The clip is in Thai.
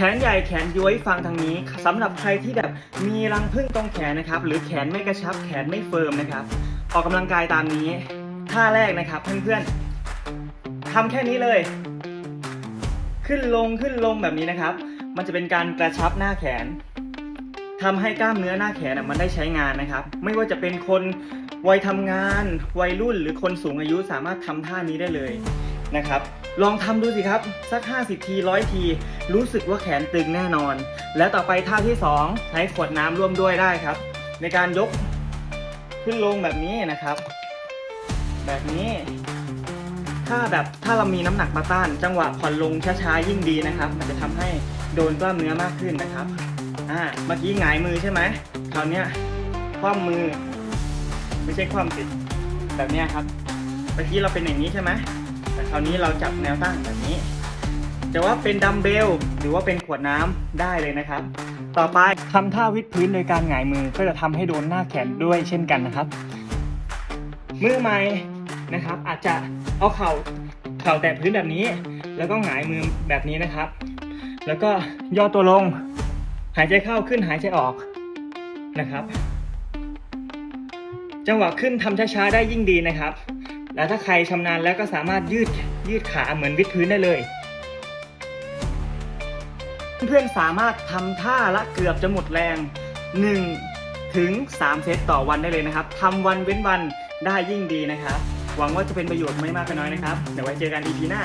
แขนใหญ่แขนย้วยฟังทางนี้สำหรับใครที่แบบมีรังผึ้งตรงแขนนะครับ หรือแขนไม่กระชับแขนไม่เฟิร์มนะครับ ออกกำลังกายตามนี้ท่าแรกนะครับเพื่อนๆทำแค่นี้เลย ขึ้นลงขึ้นลงแบบนี้นะครับ มันจะเป็นการกระชับหน้าแขนทำให้กล้ามเนื้อหน้าแขนมันได้ใช้งานนะครับ ไม่ว่าจะเป็นคนวัยทำงาน วัยรุ่นหรือคนสูงอายุสามารถทำท่านี้ได้เลยนะครับ ลองทำดูสิครับ สัก 50 ทีร้อยที รู้สึกว่าแขนตึงแน่นอน และต่อไปท่าที่ 2 ใช้ขวดน้ำร่วมด้วยได้ครับ ในการยกขึ้นลงแบบนี้นะครับ แบบนี้ถ้าแบบถ้าเรามีน้ำหนักมาต้าน จังหวะผ่อนลงช้าๆยิ่งดีนะครับ มันจะทำให้โดนกล้ามเนื้อมากขึ้นนะครับอ่าเมื่อกี้หงายมือใช่ไหมคราวนี้คว่ำมือ ไม่ใช่คว่ำสิแบบนี้ครับเมื่อกี้เราเป็นอย่างนี้ใช่ไหม คราวนี้เราจับแนวตั้งแบบนี้ จะว่าเป็นดัมเบลหรือว่าเป็นขวดน้ำได้เลยนะครับ ต่อไปทำท่าวิดพื้นโดยการหงายมือก็จะทำให้โดนหน้าแขนด้วยเช่นกันนะครับ มือใหม่นะครับ อาจจะเอาเข่าเข่าแตะพื้นแบบนี้ แล้วก็หงายมือแบบนี้นะครับ แล้วก็ย่อตัวลง หายใจเข้าขึ้นหายใจออกนะครับ จังหวะขึ้นทำช้าๆได้ยิ่งดีนะครับ แล้วถ้าใครชำนาญแล้วก็สามารถยืดยืดขาเหมือนวิดพื้นได้เลย เพื่อนๆสามารถทำท่าละเกือบจะหมดแรง 1 ถึง 3 เซตต่อวันได้เลยนะครับทำวันเว้นวันได้ยิ่งดีนะครับ หวังว่าจะเป็นประโยชน์ไม่มากก็น้อยนะครับ เดี๋ยวไว้เจอกันอีพีหน้า